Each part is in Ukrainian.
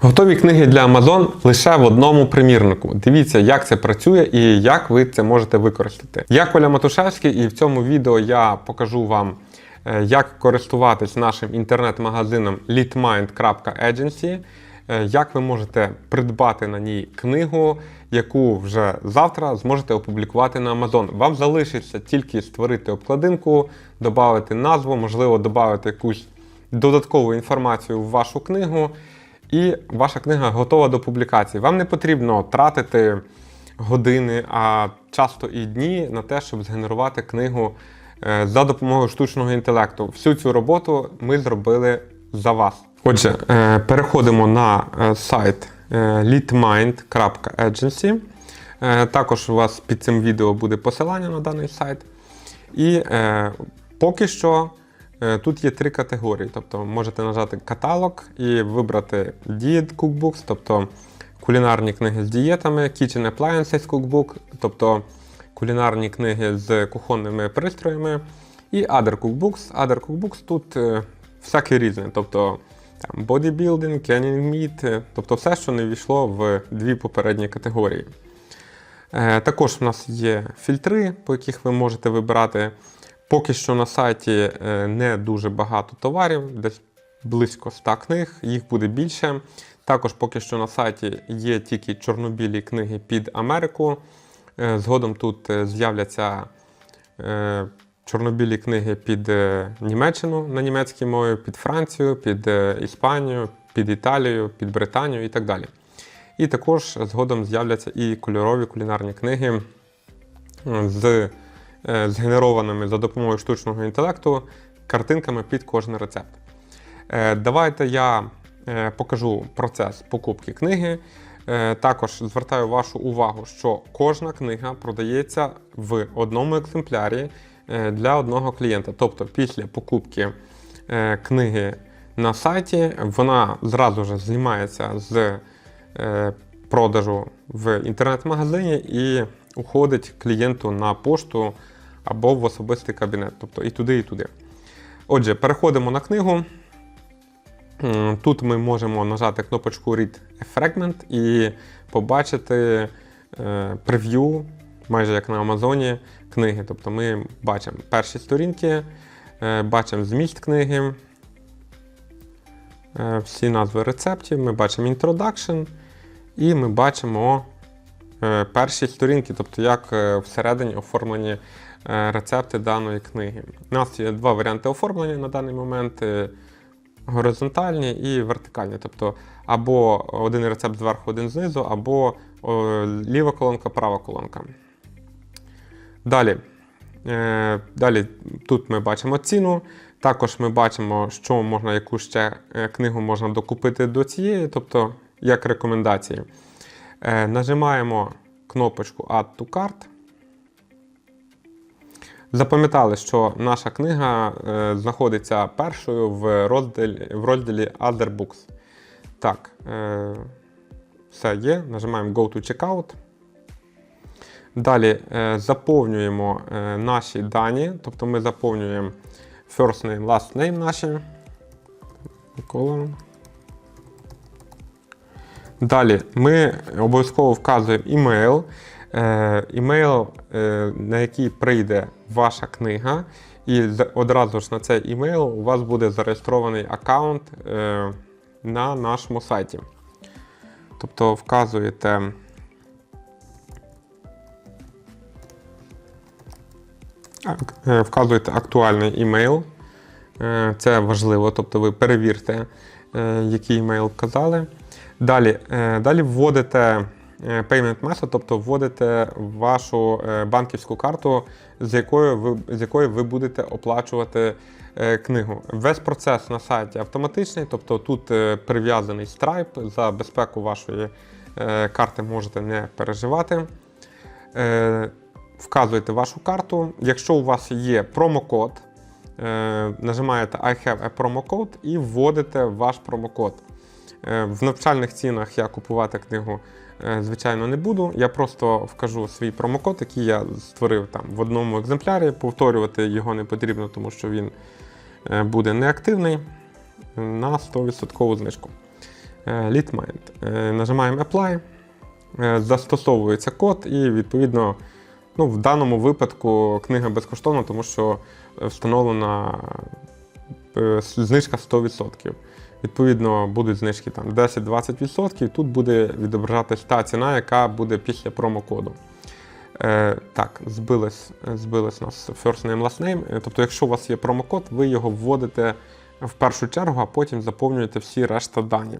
Готові книги для Amazon лише в одному примірнику. Дивіться, як це працює і як ви це можете використати. Я Коля Матушевський, і в цьому відео я покажу вам, е, як користуватись нашим інтернет-магазином litmind.agency, е, як ви можете придбати на ній книгу, яку вже завтра зможете опублікувати на Amazon. Вам залишиться тільки створити обкладинку, додати назву, можливо, додати якусь додаткову інформацію в вашу книгу, і ваша книга готова до публікації. Вам не потрібно тратити години, а часто і дні на те, щоб згенерувати книгу е, за допомогою штучного інтелекту. Всю цю роботу ми зробили за вас. Отже, е, переходимо на е, сайт leadmind.agency. Також у вас під цим відео буде посилання на даний сайт. І поки що тут є три категорії. Тобто можете нажати каталог і вибрати Diet Cookbooks, тобто кулінарні книги з дієтами, Kitchen Appliances Cookbook, тобто кулінарні книги з кухонними пристроями. І Other Cookbooks. Other Cookbooks тут е, всяке різне. Тобто там, bodybuilding, canning meat, е, тобто все, що не війшло в дві попередні категорії. Е, Також в нас є фільтри, по яких ви можете вибирати. Поки що на сайті е, не дуже багато товарів, десь близько 100 книг, їх буде більше. Також поки що на сайті є тільки чорнобілі книги під Америку. Е, Згодом тут е, з'являться чорнобілі книги під Німеччину на німецькій мові, під Францію, під Іспанію, під Італію, під Британію і так далі. І також згодом з'являться і кольорові кулінарні книги з згенерованими за допомогою штучного інтелекту картинками під кожен рецепт. Е, Давайте я е, покажу процес покупки книги. Е, Також звертаю вашу увагу, що кожна книга продається в одному екземплярі е, для одного клієнта. Тобто, після покупки е, книги на сайті вона зразу ж знімається з е, продажу в інтернет-магазині і уходить клієнту на пошту або в особистий кабінет, тобто і туди, і туди. Отже, переходимо на книгу. Тут ми можемо нажати кнопочку Read a Fragment і побачити е, прев'ю, майже як на Амазоні, книги. Тобто ми бачимо перші сторінки, е, бачимо зміст книги, е, всі назви рецептів, ми бачимо Introduction і ми бачимо перші сторінки, тобто як е, всередині оформлені е, рецепти даної книги. У нас є два варіанти оформлення на даний момент. е, горизонтальні і вертикальні. Тобто або один рецепт зверху, один знизу, або ліва колонка, права колонка. Далі. Е, далі тут ми бачимо ціну. Також ми бачимо, що можна, яку ще е, книгу можна докупити до цієї, тобто як рекомендації. Е, нажимаємо кнопочку Add to Cart. Запам'ятали, що наша книга е, знаходиться першою в розділі, в розділі Other Books. Так, е, все є. Нажимаємо Go to Checkout. Далі заповнюємо наші дані, тобто ми заповнюємо first name, last name наші. Микола. Далі ми обов'язково вказуємо імейл. Е, імейл, е, на який прийде ваша книга, і одразу ж на цей імейл у вас буде зареєстрований аккаунт е, на нашому сайті. Тобто вказуєте. Вказуєте актуальний імейл. Це важливо, тобто ви перевірте, який імейл вказали. Далі, е, далі вводите е, payment method, тобто вводите вашу е, банківську карту, з якою ви, з якої ви будете оплачувати книгу. Весь процес на сайті автоматичний, тобто тут прив'язаний Stripe, за безпеку вашої карти можете не переживати. Вказуєте вашу карту. Якщо у вас є промокод, нажимаєте I have a promo code і вводите ваш промокод. Е, В навчальних цінах я купувати книгу, е, звичайно, не буду. Я просто вкажу свій промокод, який я створив там в одному екземплярі. Повторювати його не потрібно, тому що він е, буде неактивний на 100% знижку. LeadMind. Нажимаємо Apply, застосовується код, і відповідно, ну, в даному випадку книга безкоштовна, тому що встановлена знижка 100%. Відповідно, будуть знижки там 10-20%. Тут буде відображатись та ціна, яка буде після промокоду. Е, так, збилось, збилось нас first name, last name. Е, Тобто, якщо у вас є промокод, ви його вводите в першу чергу, а потім заповнюєте всі решта дані.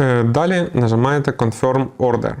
Е, далі нажимаєте Confirm Order.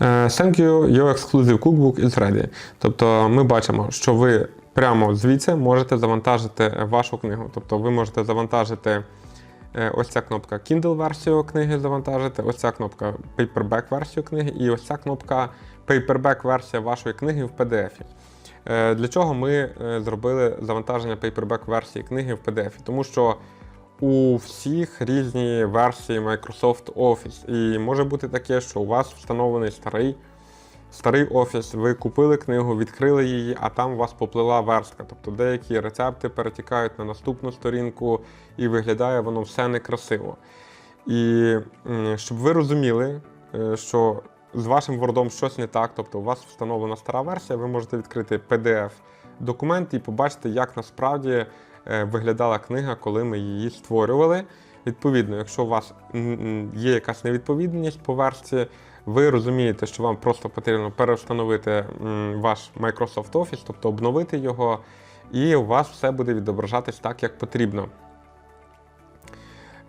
Thank you, your exclusive cookbook is ready. Тобто ми бачимо, що ви прямо звідси можете завантажити вашу книгу. Тобто ви можете завантажити е, ось ця кнопка Kindle-версію книги завантажити, ось ця кнопка Paperback-версію книги і ось ця кнопка Paperback-версія вашої книги в PDF. Е, Для чого ми е, зробили завантаження Paperback-версії книги в PDF? Тому що у всіх різні версії Microsoft Office. І може бути таке, що у вас встановлений старий, старий офіс, ви купили книгу, відкрили її, а там у вас поплила верстка. Тобто деякі рецепти перетікають на наступну сторінку і виглядає воно все некрасиво. І щоб ви розуміли, е, що з вашим Word щось не так, тобто у вас встановлена стара версія, ви можете відкрити PDF-документ і побачити, як насправді виглядала книга, коли ми її створювали. Відповідно, якщо у вас є якась невідповідність по версії, ви розумієте, що вам просто потрібно переустановити ваш Microsoft Office, тобто обновити його, і у вас все буде відображатись так, як потрібно.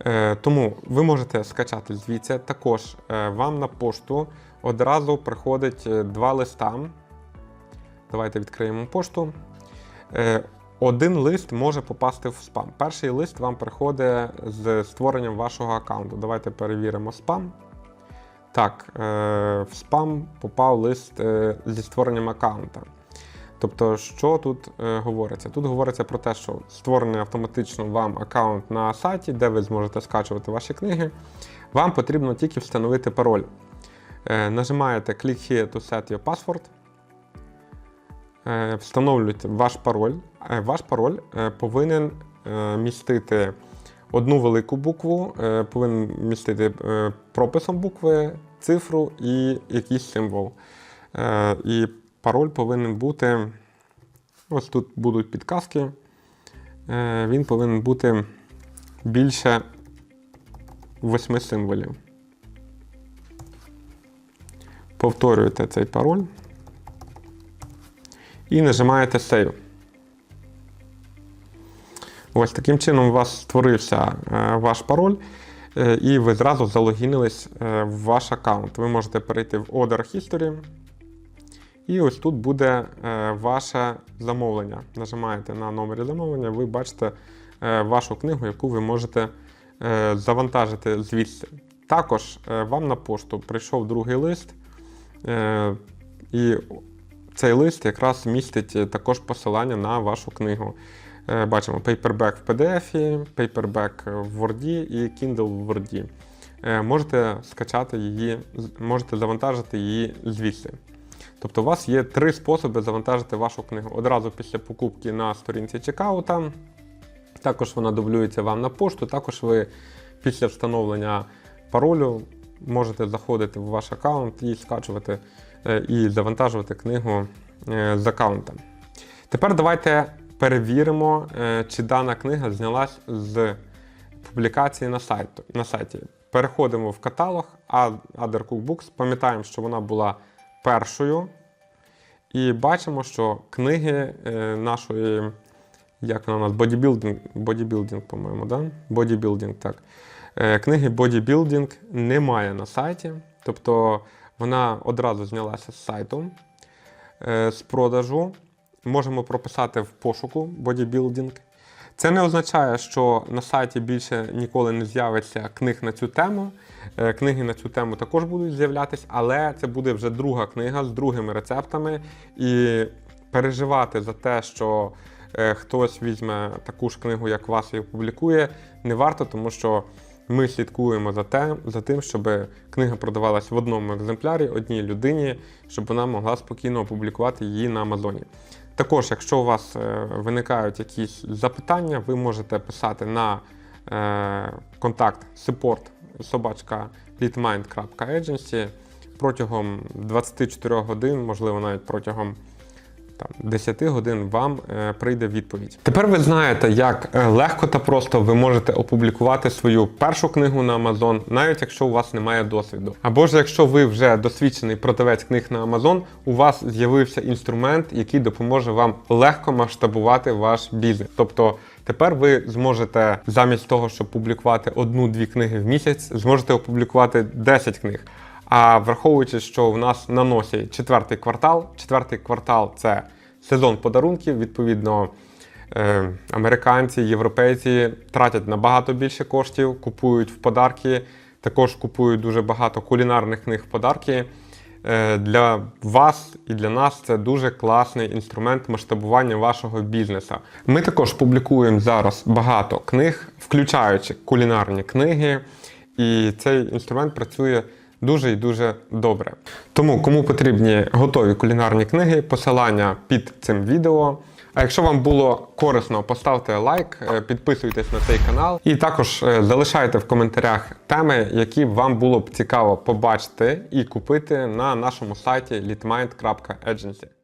Е, Тому ви можете скачати звідси. Також е, вам на пошту одразу приходить е, два листа. Давайте відкриємо пошту. Один лист може попасти в спам. Перший лист вам приходить з створенням вашого аккаунту. Давайте перевіримо спам. Так, е, в спам попав лист е, зі створенням аккаунта. Тобто, що тут е, говориться? Тут говориться про те, що створений автоматично вам аккаунт на сайті, де ви зможете скачувати ваші книги. Вам потрібно тільки встановити пароль. Нажимаєте Click here to set your password. Е, встановлюєте ваш пароль. Е, ваш пароль е, повинен містити одну велику букву, повинен містити прописом букви, цифру і якийсь символ. І пароль повинен бути. Ось тут будуть підказки. Він повинен бути більше восьми символів. Повторюєте цей пароль і нажимаєте Save. Ось таким чином у вас створився е, ваш пароль, е, і ви зразу залогінились е, в ваш аккаунт. Ви можете перейти в Order History. І ось тут буде ваше замовлення. Нажимаєте на номері замовлення, ви бачите вашу книгу, яку ви можете завантажити звідси. Також вам на пошту прийшов другий лист, і цей лист якраз містить е, також посилання на вашу книгу. Е, Бачимо Paperback в PDF, Paperback в Word і Kindle в Word. Е, Можете скачати її, можете завантажити її звідси. Тобто у вас є три способи завантажити вашу книгу. Одразу після покупки на сторінці чекаута. Також вона дублюється вам на пошту. Також ви після встановлення паролю можете заходити в ваш аккаунт і скачувати і завантажувати книгу е, з аккаунта. Тепер давайте перевіримо, е, чи дана книга знялась з публікації на, сайту, на сайті. Переходимо в каталог Other Cookbooks, пам'ятаємо, що вона була першою. І бачимо, що книги е, нашої, як вона у нас, бодібілдинг, бодібілдинг, по-моєму, да? Бодібілдинг, так. Е, Книги бодібілдинг немає на сайті. Тобто вона одразу знялася з сайту е, з продажу. Можемо прописати в пошуку бодібілдинг. Це не означає, що на сайті більше ніколи не з'явиться книг на цю тему. Е, Книги на цю тему також будуть з'являтися, але це буде вже друга книга з другими рецептами. І переживати за те, що е, хтось візьме таку ж книгу, як вас, і опублікує, не варто, тому що ми слідкуємо за, те, за тим, щоб книга продавалась в одному екземплярі одній людині, щоб вона могла спокійно опублікувати її на Амазоні. Також, якщо у вас е, виникають якісь запитання, ви можете писати на е, контакт support собачка leadmind.agency протягом 24 годин, можливо, навіть протягом там, 10 годин вам е, прийде відповідь. Тепер ви знаєте, як е, легко та просто ви можете опублікувати свою першу книгу на Amazon, навіть якщо у вас немає досвіду. Або ж якщо ви вже досвідчений продавець книг на Amazon, у вас з'явився інструмент, який допоможе вам легко масштабувати ваш бізнес. Тобто тепер ви зможете замість того, щоб публікувати одну-дві книги в місяць, зможете опублікувати 10 книг. А враховуючи, що в нас на носі четвертий квартал, четвертий квартал це сезон подарунків. Відповідно, е, американці, європейці тратять набагато більше коштів, купують в подарки, також купують дуже багато кулінарних книг подарки. Е, Для вас і для нас це дуже класний інструмент масштабування вашого бізнесу. Ми також публікуємо зараз багато книг, включаючи кулінарні книги, і цей інструмент працює дуже і дуже добре. Тому, кому потрібні готові кулінарні книги, посилання під цим відео. А якщо вам було корисно, поставте лайк, е, підписуйтесь на цей канал і також е, залишайте в коментарях теми, які вам було б цікаво побачити і купити на нашому сайті litmind.agency.